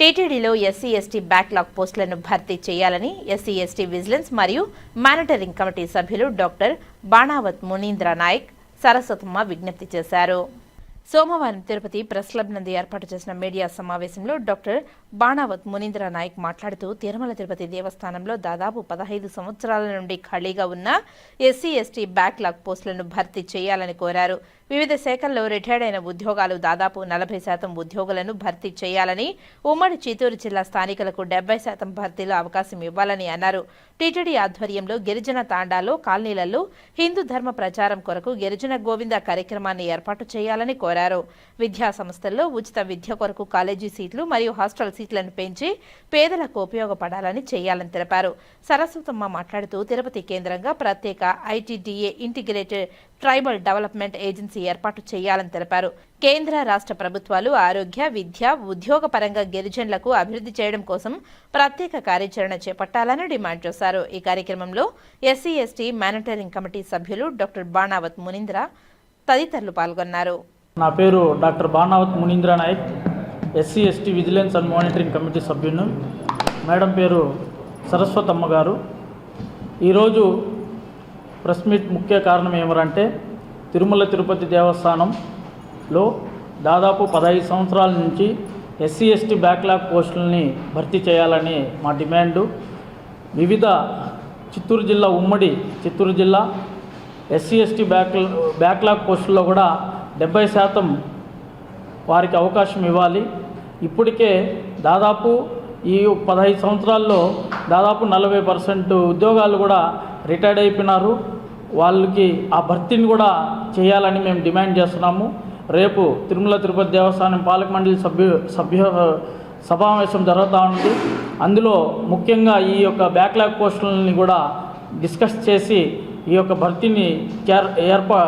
టీటీడీలో SC ST backlog పోస్టులను భర్తీ చేయాలని ఎస్సీ ఎస్టీ విజిలెన్స్ మరియు మానిటరింగ్ కమిటీ సభ్యులు డాక్టర్ బాణావత్ మునీంద్ర నాయక్ సరస్వతమ్మ విజ్ఞప్తి చేశారు. సోమవారం తిరుపతి ప్రెస్ క్లబ్ నందు ఏర్పాటు చేసిన మీడియా సమావేశంలో డాక్టర్ బాణావత్ మునీంద్ర నాయక్ మాట్లాడుతూ తిరుమల తిరుపతి దేవస్థానంలో దాదాపు పదహైదు సంవత్సరాల నుండి ఖాళీగా ఉన్న ఎస్సీ ఎస్టీ బ్యాక్లాగ్ పోస్టులను భర్తీ చేయాలని కోరారు. వివిధ శాఖల్లో రిటైర్డ్ అయిన ఉద్యోగాలు దాదాపు నలభై శాతం ఉద్యోగులను భర్తీ చేయాలని ఉమ్మడి చిత్తూరు జిల్లా స్థానికులకు డెబ్బై శాతం భర్తీలో అవకాశం ఇవ్వాలని అన్నారు. టీటీడీ ఆధ్వర్యంలో గిరిజన తాండాలో కాలనీలలో హిందూ ధర్మ ప్రచారం కొరకు గిరిజన గోవింద కార్యక్రమాన్ని ఏర్పాటు చేయాలని కోరారు. విద్యా సంస్థల్లో ఉచిత విద్య కొరకు కాలేజీ సీట్లు మరియు హాస్టల్ సీట్లను పెంచి పేదలకు ఉపయోగపడాలని చేయాలని తెలిపారు. సరస్వతమ్మ మాట్లాడుతూ తిరుపతి కేంద్రంగా ప్రత్యేక ITDA integrated tribal development agency ఏర్పాటు చేయాలని తెలిపారు. కేంద్ర రాష్ట్ర ప్రభుత్వాలు ఆరోగ్య విద్య ఉద్యోగ పరంగా గిరిజనులకు అభివృద్ధి చేయడం కోసం ప్రత్యేక కార్యాచరణ చేపట్టాలని డిమాండ్ చేశారు. ఈ కార్యక్రమంలో ఎస్సీ ఎస్టీ మానిటరింగ్ కమిటీ సభ్యులు డాక్టర్ బాణావత్ మునీంద్ర తదితరులు పాల్గొన్నారు. నా పేరు doctor Banavath Munindra Nayak SC ST vigilance and monitoring committee సభ్యును madam పేరు సరస్వతమ్మ గారు. ఈరోజు ప్రెస్ మీట్ ముఖ్య కారణం ఏమరంటే తిరుమల తిరుపతి దేవస్థానంలో దాదాపు పదహైదు సంవత్సరాల నుంచి ఎస్సీ ఎస్టీ బ్యాక్లాగ్ పోస్టులని భర్తీ చేయాలని మా డిమాండు. వివిధ చిత్తూరు జిల్లా ఉమ్మడి చిత్తూరు జిల్లా ఎస్సీ ఎస్టీ బ్యాక్ బ్యాక్లాగ్ పోస్టుల్లో కూడా డెబ్బై శాతం వారికి అవకాశం ఇవ్వాలి. ఇప్పటికే దాదాపు ఈ పదహైదు సంవత్సరాల్లో దాదాపు నలభై పర్సెంట్ ఉద్యోగాలు కూడా రిటైర్డ్ అయిపోయినారు. వాళ్ళకి ఆ భర్తీని కూడా చేయాలని మేము డిమాండ్ చేస్తున్నాము. రేపు తిరుమల తిరుపతి దేవస్థానం పాలక మండలి సభ్యు సభ్య సమావేశం జరుగుతూ ఉంది. అందులో ముఖ్యంగా ఈ యొక్క బ్యాక్లాగ్ పోస్టులని కూడా డిస్కస్ చేసి ఈ యొక్క భర్తీని కేర్ ఏర్పా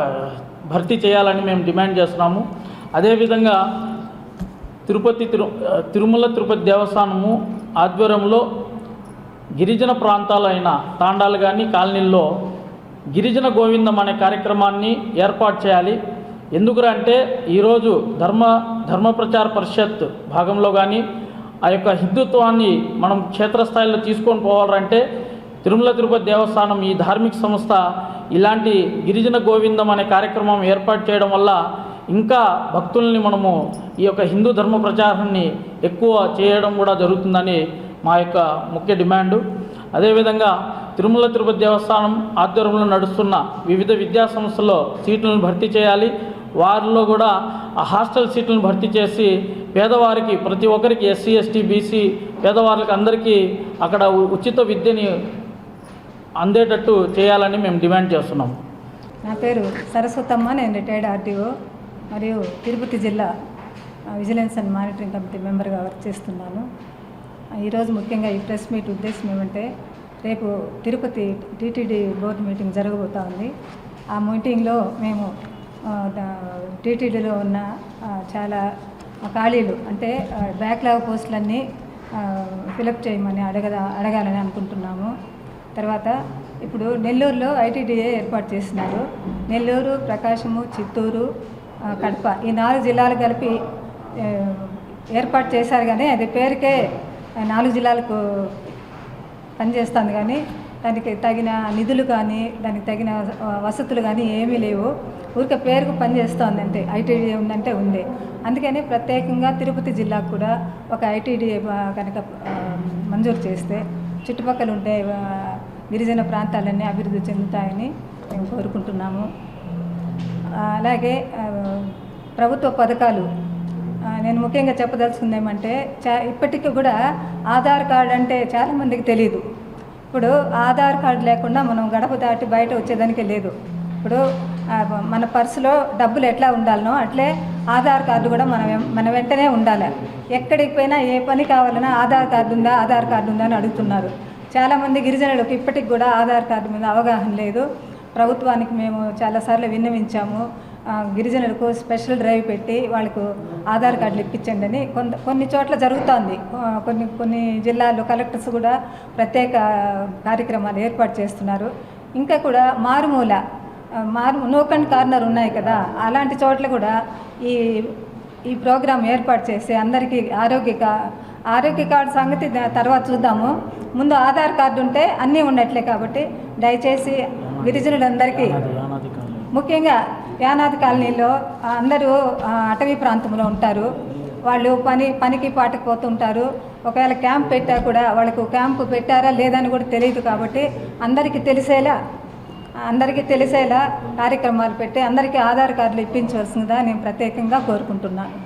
భర్తీ చేయాలని మేము డిమాండ్ చేస్తున్నాము. అదేవిధంగా తిరుపతి తిరు తిరుమల తిరుపతి దేవస్థానము ఆధ్వర్యంలో గిరిజన ప్రాంతాలైన తాండాలు కానీ కాలనీల్లో గిరిజన గోవిందం అనే కార్యక్రమాన్ని ఏర్పాటు చేయాలి. ఎందుకురా అంటే ఈరోజు ధర్మ ధర్మ ప్రచార పరిషత్ భాగంలో కానీ ఆ యొక్క హిందుత్వాన్ని మనం క్షేత్రస్థాయిలో తీసుకొని పోవాలంటే తిరుమల తిరుపతి దేవస్థానం ఈ ధార్మిక సంస్థ ఇలాంటి గిరిజన గోవిందం అనే కార్యక్రమం ఏర్పాటు చేయడం వల్ల ఇంకా భక్తుల్ని మనము ఈ యొక్క హిందూ ధర్మ ప్రచారాన్ని ఎక్కువ చేయడం కూడా జరుగుతుందని మా యొక్క ముఖ్య డిమాండు. అదేవిధంగా తిరుమల తిరుపతి దేవస్థానం ఆధ్వర్యంలో నడుస్తున్న వివిధ విద్యా సంస్థల్లో సీట్లను భర్తీ చేయాలి. వారిలో కూడా ఆ హాస్టల్ సీట్లను భర్తీ చేసి పేదవారికి ప్రతి ఒక్కరికి ఎస్సీ ఎస్టీ బీసీ పేదవారికి అందరికీ అక్కడ ఉచిత విద్యని అందేటట్టు చేయాలని మేము డిమాండ్ చేస్తున్నాం. నా పేరు సరస్వతమ్మ నేను రిటైర్డ్ ఆర్టీఓ మరియు తిరుపతి జిల్లా విజిలెన్స్ అండ్ మానిటరింగ్ కమిటీ మెంబర్గా వర్క్ చేస్తున్నాను. ఈరోజు ముఖ్యంగా ఈ ప్రెస్ మీట్ ఉద్దేశం ఏమంటే రేపు తిరుపతి టీటీడీ బోర్డు మీటింగ్ జరగబోతా ఉంది ఆ మీటింగ్లో మేము టీటీడీలో ఉన్న చాలా ఖాళీలు అంటే బ్యాక్లాగ్ పోస్టులన్నీ ఫిలప్ చేయమని అడగదా అడగాలని అనుకుంటున్నాము. తర్వాత ఇప్పుడు నెల్లూరులో ఐటీడీఏ ఏర్పాటు చేస్తున్నారు నెల్లూరు ప్రకాశము చిత్తూరు కడప ఈ నాలుగు జిల్లాలు కలిపి ఏర్పాటు చేశారు కానీ అది పేరుకే నాలుగు జిల్లాలకు పనిచేస్తుంది కానీ దానికి తగిన నిధులు కానీ దానికి తగిన వసతులు కానీ ఏమీ లేవు. ఊరికే పేరుకు పనిచేస్తోంది అంటే ఐటీడీఏ ఉందంటే ఉంది అందుకని ప్రత్యేకంగా తిరుపతి జిల్లాకు కూడా ఒక ఐటీడీఏ కనుక మంజూరు చేస్తే చుట్టుపక్కల ఉండే గిరిజన ప్రాంతాలన్నీ అభివృద్ధి చెందుతాయని మేము కోరుకుంటున్నాము. అలాగే ప్రభుత్వ పథకాలు నేను ముఖ్యంగా చెప్పదలుచుకుంది ఏమంటే చా ఇప్పటికీ కూడా ఆధార్ కార్డు అంటే చాలామందికి తెలియదు ఇప్పుడు ఆధార్ కార్డు లేకుండా మనం గడప దాటి బయట వచ్చేదానికి లేదు. ఇప్పుడు మన పర్సులో డబ్బులు ఎట్లా ఉండాలనో అట్లే ఆధార్ కార్డు కూడా మనం మన వెంటనే ఉండాలి. ఎక్కడికి పోయినా ఏ పని కావాలన్నా ఆధార్ కార్డు ఉందా ఆధార్ కార్డు ఉందా అని అడుగుతున్నారు. చాలామంది గిరిజనులకు ఇప్పటికి కూడా ఆధార్ కార్డు మీద అవగాహన లేదు. ప్రభుత్వానికి మేము చాలాసార్లు విన్నవించాము. గిరిజనులకు స్పెషల్ డ్రైవ్ పెట్టి వాళ్ళకు ఆధార్ కార్డులు ఇప్పించండి అని కొంత కొన్ని చోట్ల జరుగుతోంది. కొన్ని కొన్ని జిల్లాల్లో కలెక్టర్స్ కూడా ప్రత్యేక కార్యక్రమాలు ఏర్పాటు చేస్తున్నారు. ఇంకా కూడా మారుమూల మారు నోక్ అండ్ కార్నర్ ఉన్నాయి కదా అలాంటి చోట్ల కూడా ఈ ఈ ప్రోగ్రాం ఏర్పాటు చేసి అందరికీ ఆరోగ్య ఆరోగ్య కార్డు సంగతి తర్వాత చూద్దాము. ముందు ఆధార్ కార్డు ఉంటే అన్నీ ఉన్నట్లే కాబట్టి దయచేసి గిరిజనులందరికీ ముఖ్యంగా యానాది కాలనీలో అందరూ అటవీ ప్రాంతంలో ఉంటారు. వాళ్ళు పని పనికి పాటకు పోతుంటారు. ఒకవేళ క్యాంప్ పెట్టా కూడా వాళ్ళకు క్యాంపు పెట్టారా లేదని కూడా తెలియదు కాబట్టి అందరికీ తెలిసేలా అందరికీ తెలిసేలా కార్యక్రమాలు పెట్టి అందరికీ ఆధార్ కార్డులు ఇప్పించవలసిందిగా నేను ప్రత్యేకంగా కోరుకుంటున్నాను.